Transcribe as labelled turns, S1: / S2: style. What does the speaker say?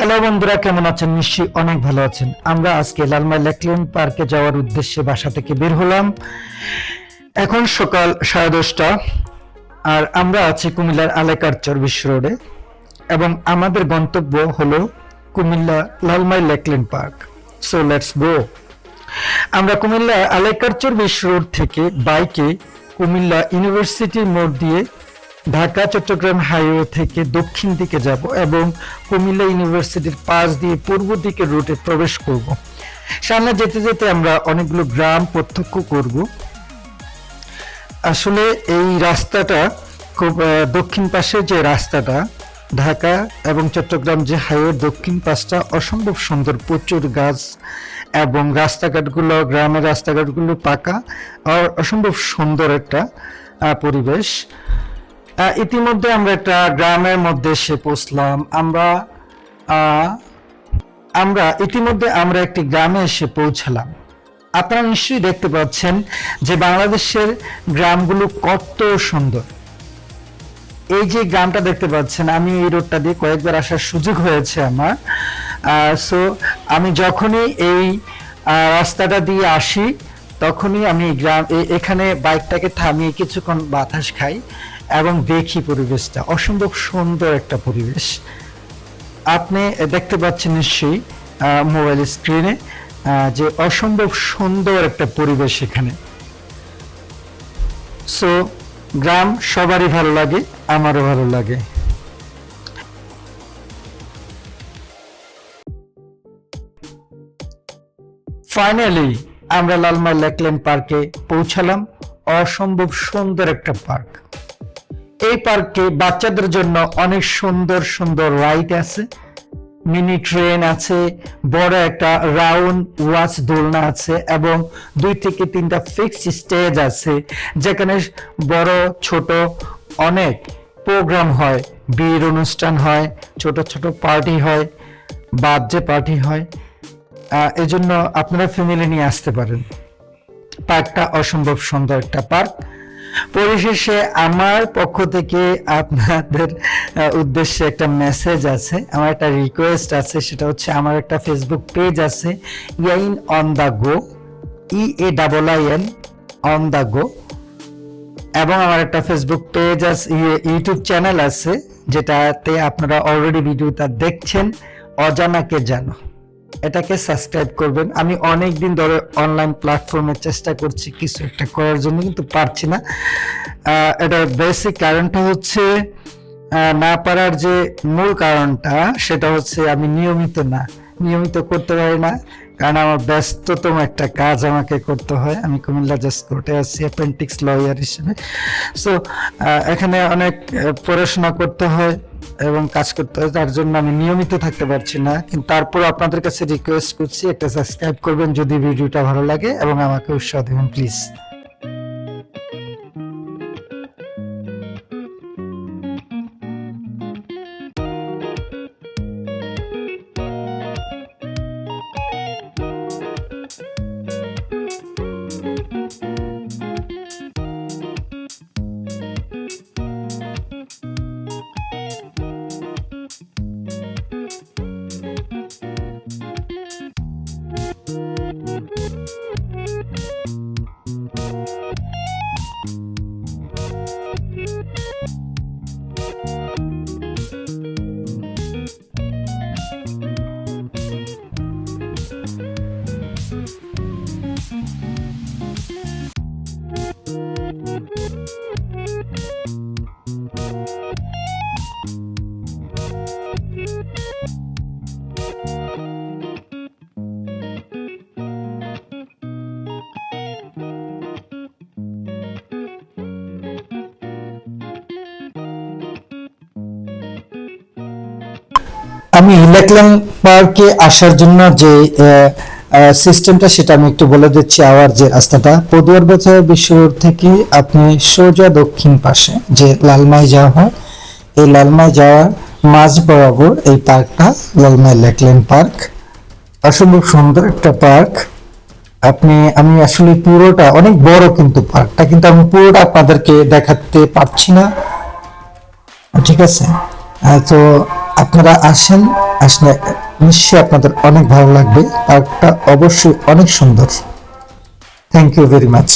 S1: Hello বন্ধুরা, কেমন আছেন? নিশ্চয়ই অনেক ভালো আছেন। আমরা আজকে লালমাই লেকলেন পার্কে যাওয়ার উদ্দেশ্যে বাসা থেকে বের হলাম। এখন সকাল সাড়ে দশটা, আর আমরা আছি কুমিল্লার আলেকারচর বিশ্ব রোডে, এবং আমাদের গন্তব্য হলো Comilla Lalmai lakeland park. So let's go আমরা কুমিল্লা আলেকারচর বিশ্ব রোড থেকে বাইকে কুমিল্লা ইউনিভার্সিটির মোড় দিয়ে ঢাকা, চট্টগ্রাম হাইওয়ে থেকে দক্ষিণ দিকে যাব এবং কুমিল্লা ইউনিভার্সিটির পাশ দিয়ে পূর্ব দিকে রুটে প্রবেশ করব। সামনে যেতে যেতে আমরা অনেকগুলো গ্রাম প্রত্যক্ষ করব। আসলে এই রাস্তাটা খুব দক্ষিণ পাশে যে রাস্তাটা, ঢাকা এবং চট্টগ্রাম যে হাইওয়ের দক্ষিণ পাশটা অসম্ভব সুন্দর প্রচুর গাছ এবং রাস্তাঘাটগুলো, গ্রামের রাস্তাঘাটগুলো পাকা, আর অসম্ভব সুন্দর একটা পরিবেশ। ইতিমধ্যে আমরা একটা গ্রামের মধ্যে এসে পৌঁছলাম। আমরা আমরা ইতিমধ্যে আমরা একটি গ্রামে এসে পৌঁছালাম। আপনারা নিশ্চয়ই দেখতে পাচ্ছেন যে বাংলাদেশের গ্রামগুলো কত সুন্দর। এই যে গ্রামটা দেখতে পাচ্ছেন, আমি এই রোডটা দিয়ে কয়েকবার আসার সুযোগ হয়েছে আমার। সো আমি যখনই এই রাস্তাটা দিয়ে আসি, তখনই আমি গ্রাম এখানে বাইকটাকে থামিয়ে কিছুক্ষণ বাতাস খাই। এবং দেখি পরিবেশটা। অসম্ভব সুন্দর একটা পরিবেশ। আপনি দেখতে পাচ্ছেন নিশ্চয়ই মোবাইল স্ক্রিনে যে অসম্ভব সুন্দর একটা পরিবেশ এখানে। সো গ্রাম সবারই ভালো লাগে, আমারও ভালো লাগে। ফাইনালি আমরা লালমাই লেকলেন পার্কে পৌঁছালাম। অসম্ভব সুন্দর একটা পার্ক। এই পার্কে বাচ্চাদের জন্য অনেক সুন্দর সুন্দর রাইড আছে। মিনি ট্রেন আছে, বড় একটা রাউন্ড ওয়াচ দোলনা আছে এবং দুই থেকে তিনটা ফিক্সড স্টেজ আছে, যেখানে বড়, ছোট অনেক প্রোগ্রাম হয়, বিয়ের অনুষ্ঠান হয়, ছোট ছোট পার্টি হয়, বার্থডে পার্টি হয়। এজন্য আপনারা ফ্যামিলি নিয়ে আসতে পারেন। পার্কটা অসম্ভব সুন্দর একটা পার্ক। পরিশেষে আমার পক্ষ থেকে আপনাদের উদ্দেশ্যে একটা মেসেজ আছে, আমার একটা রিকোয়েস্ট আছে, সেটা হচ্ছে আমার একটা ফেসবুক পেজ আছে, ইয়াইন on the go E A double I N on the go, এবং আমার একটা ফেসবুক পেজ আছে, ইয়ে- ইউটিউব চ্যানেল আছে, যেটাতে আপনারা অলরেডি ভিডিওটা দেখছেন, অজানাকে জানো। এটাকে সাবস্ক্রাইব করবেন। আমি অনেক দিন ধরে অনলাইন প্ল্যাটফর্মে চেষ্টা করছি কিছু একটা করার জন্য, কিন্তু পারছি না। এটার বেসিক কারণটা হচ্ছে না পারার যে মূল কারণটা, সেটা হচ্ছে আমি নিয়মিত না, নিয়মিত করতে পারি না। কারণ আমার ব্যস্ততম একটা কাজ আমাকে করতে হয়। আমি কুমিল্লা জাস্ট কোর্টে আছি অ্যাপেন্টিক্স লয়ার হিসেবে। সো এখানে অনেক পড়াশোনা করতে হয় এবং কাজ করতে হয় তার জন্য আমি নিয়মিত থাকতে পারছি না। কিন্তু তারপর আপনাদের কাছে রিকোয়েস্ট করছি, একটা সাবস্ক্রাইব করবেন যদি ভিডিওটা ভালো লাগে এবং আমাকে উৎসাহ দেবেন প্লিজ আমি লেকলেন পার্কে আসার জন্য যে সিস্টেমটা সেটা আমি একটু বলে দিচ্ছি আওয়ার যে রাস্তাটা। পদুয়ার বাজার বিশ্ব থেকে আপনি সোজা দক্ষিণ পাশে যে লালমাই যাওয়া হয়, এই লালমাই যাওয়ার মাঝ বরাবর এই পার্কটা, লালমাই লেকলেন পার্ক। অসম্ভব সুন্দর একটা পার্ক। আপনি, আমি আসলে পুরোটা, অনেক বড় কিন্তু পার্কটা, কিন্তু আমি পুরোটা আপনাদেরকে দেখাতে পারছি না। ঠিক আছে? তো আপনারা আসেন, আসলে নিশ্চয়ই আপনাদের অনেক ভালো লাগবে। পার্কটা অবশ্যই অনেক সুন্দর। Thank you very much